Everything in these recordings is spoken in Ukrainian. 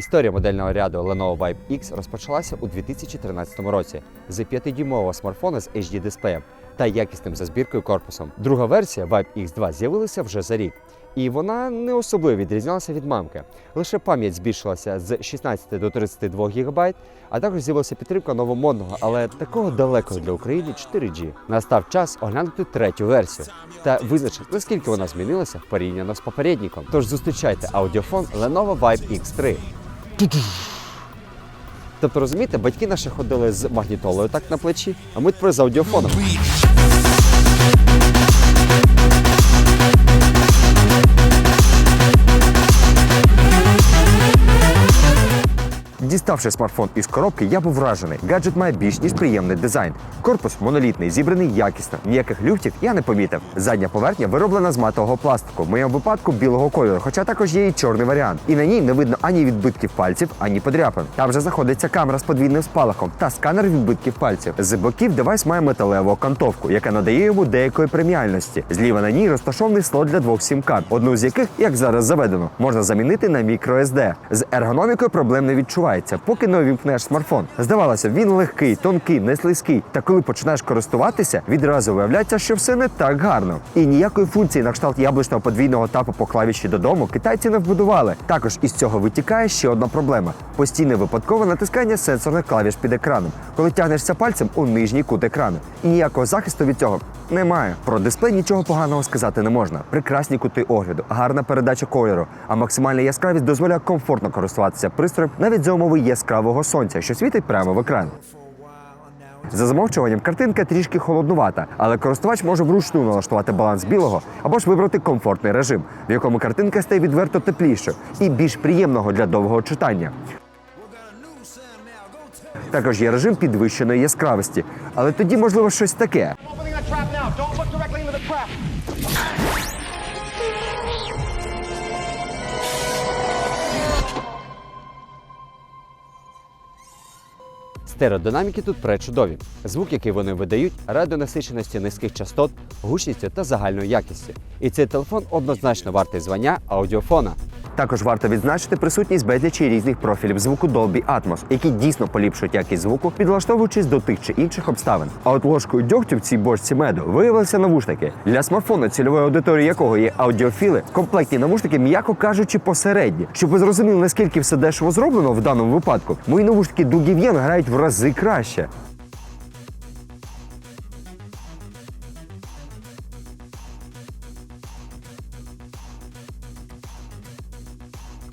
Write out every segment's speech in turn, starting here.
Історія модельного ряду Lenovo Vibe X розпочалася у 2013 році з 5-дюймового смартфона з HD дисплеєм та якісним за збіркою корпусом. Друга версія Vibe X2 з'явилася вже за рік. І вона не особливо відрізнялася від мамки. Лише пам'ять збільшилася з 16 до 32 ГБ, а також з'явилася підтримка новомодного, але такого далекого для України 4G. Настав час оглянути третю версію та визначити, наскільки вона змінилася порівняно з попередником. Тож зустрічайте аудіофон Lenovo Vibe X3. Тобто, розумієте, батьки наші ходили з магнітолою так на плечі, а ми тепер з аудіофоном. Діставши смартфон із коробки, я був вражений. Гаджет має більш ніж приємний дизайн. Корпус монолітний, зібраний якісно. Ніяких люфтів я не помітив. Задня поверхня вироблена з матового пластику. В моєму випадку білого кольору, хоча також є і чорний варіант. І на ній не видно ані відбитків пальців, ані подряпин. Там же знаходиться камера з подвійним спалахом та сканер відбитків пальців. З боків девайс має металеву окантовку, яка надає йому деякої преміальності. Зліва на ній розташований слот для двох сім-карт, одну з яких, як зараз заведено, можна замінити на microSD. З ергономікою проблем не відчувається, поки не увімкнеш смартфон. Здавалося, він легкий, тонкий, не слизький. Та коли починаєш користуватися, відразу виявляється, що все не так гарно. І ніякої функції на кшталт яблучного подвійного тапу по клавіші додому китайці не вбудували. Також із цього витікає ще одна проблема: постійне випадкове натискання сенсорних клавіш під екраном, коли тягнешся пальцем у нижній кут екрану. І ніякого захисту від цього немає. Про дисплей нічого поганого сказати не можна. Прекрасні кути огляду, гарна передача кольору, а максимальна яскравість дозволяє комфортно користуватися пристроєм навіть за умови яскравого сонця, що світить прямо в екран. За замовчуванням картинка трішки холоднувата, але користувач може вручну налаштувати баланс білого або ж вибрати комфортний режим, в якому картинка стає відверто теплішою і більш приємного для довгого читання. Також є режим підвищеної яскравості, але тоді можливо щось таке. Стереодинаміки тут пречудові. Звук, який вони видають, радіонасиченості низьких частот, гучністю та загальною якістю. І цей телефон однозначно вартий звання аудіофона. Також варто відзначити присутність безлічі різних профілів звуку Dolby Atmos, які дійсно поліпшують якість звуку, підлаштовуючись до тих чи інших обставин. А от ложкою дьогтю в цій бочці меду виявилися навушники. Для смартфону, цільової аудиторії якого є аудіофіли, комплектні навушники, м'яко кажучи, посередні. Щоб ви зрозуміли, наскільки все дешево зроблено в даному випадку, мої навушники Дугів'єн грають в рази краще.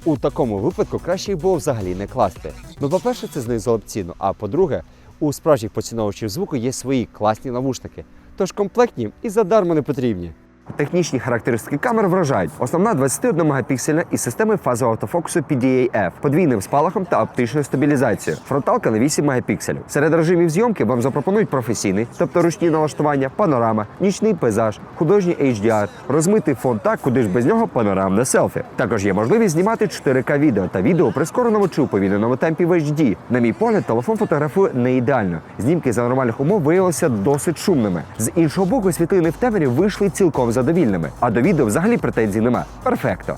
У такому випадку краще їх було взагалі не класти. Ну, по-перше, це знизило б ціну. А по-друге, у справжніх поціновувачів звуку є свої класні навушники. Тож комплектні і задармо не потрібні. Технічні характеристики камер вражають. Основна 21 мегапіксельна із системою фазового автофокусу PDA-F, подвійним спалахом та оптичною стабілізацією. Фронталка на 8 мегапікселів. Серед режимів зйомки вам запропонують професійний, тобто ручні налаштування, панорама, нічний пейзаж, художній HDR, розмитий фон так, куди ж без нього панорамне селфі. Також є можливість знімати 4К відео та відео у прискореному чи уповільненому темпі в HD. На мій погляд, телефон фотографує не ідеально. Знімки за нормальних умов виявилися досить шумними. З іншого боку, світлини в темряві вийшли цілком задовільними. А до відео взагалі претензій нема. Перфекто.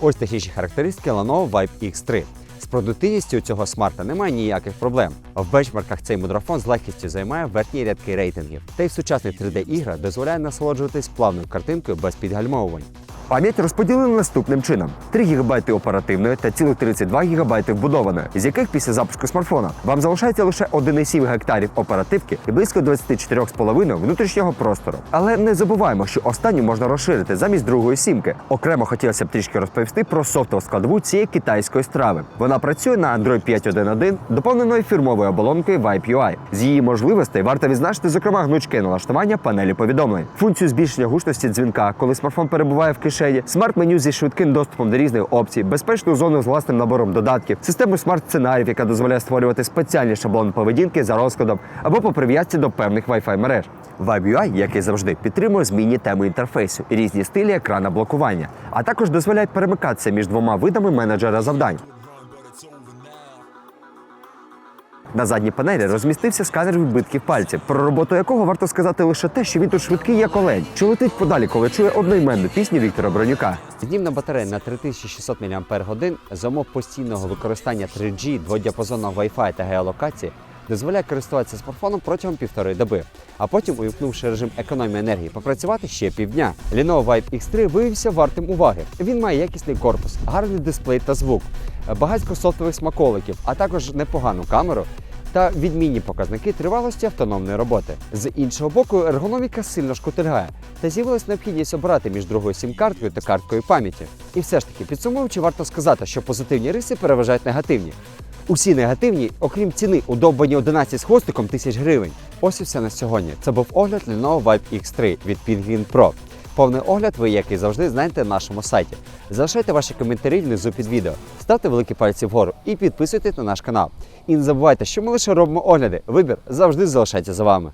Ось технічні характеристики Lenovo Vibe X3. З продуктивністю цього смарта немає ніяких проблем. В бенчмарках цей мудрофон з легкістю займає верхні рядки рейтингів. Та й в сучасних 3D-іграх дозволяє насолоджуватись плавною картинкою без підгальмовувань. Пам'ять розподілена наступним чином: 3 ГБ оперативної та цілих 32 ГБ вбудованої, з яких після запуску смартфона вам залишається лише 1,7 гектарів оперативки і близько 24,5 внутрішнього простору. Але не забуваємо, що останню можна розширити замість другої сімки. Окремо хотілося б трішки розповісти про софтову складову цієї китайської страви. Вона працює на Android 5.1.1, доповненою фірмовою оболонкою Vibe UI. З її можливостей варто відзначити, зокрема, гнучке налаштування панелі повідомлень, функцію збільшення гучності дзвінка, коли смартфон перебуває в кишені, смарт-меню зі швидким доступом до різних опцій, безпечну зону з власним набором додатків, систему смарт-сценаріїв, яка дозволяє створювати спеціальні шаблони поведінки за розкладом або по прив'язці до певних Wi-Fi мереж. Vibe UI, як і завжди, підтримує змінні теми інтерфейсу, різні стилі екрана блокування, а також дозволяє перемикатися між двома видами менеджера завдань. На задній панелі розмістився сканер відбитків пальців, про роботу якого варто сказати лише те, що він тут швидкий як олень, що летить подалі, коли чує одноіменну пісню Віктора Бронюка. Днівна батарея на 3600 мАч за умов постійного використання 3G, дводіапазонного Wi-Fi та геолокації дозволяє користуватися смартфоном протягом півтори доби, а потім, увімкнувши режим економії енергії, попрацювати ще півдня. Lenovo Vibe X3 виявився вартим уваги. Він має якісний корпус, гарний дисплей та звук, багатько софтових смаколиків, а також непогану камеру та відмінні показники тривалості автономної роботи. З іншого боку, ергономіка сильно шкутильгає, та з'явилась необхідність обирати між другою сім-карткою та карткою пам'яті. І все ж таки, підсумовуючи, варто сказати, що позитивні риси переважають негативні. Усі негативні, окрім ціни, удовбані 11 з хвостиком тисяч гривень. Ось і все на сьогодні. Це був огляд Lenovo Vibe X3 від Penguin Pro. Повний огляд ви, як і завжди, знаєте на нашому сайті. Залишайте ваші коментарі внизу під відео, ставте великі пальці вгору і підписуйтесь на наш канал. І не забувайте, що ми лише робимо огляди. Вибір завжди залишається за вами.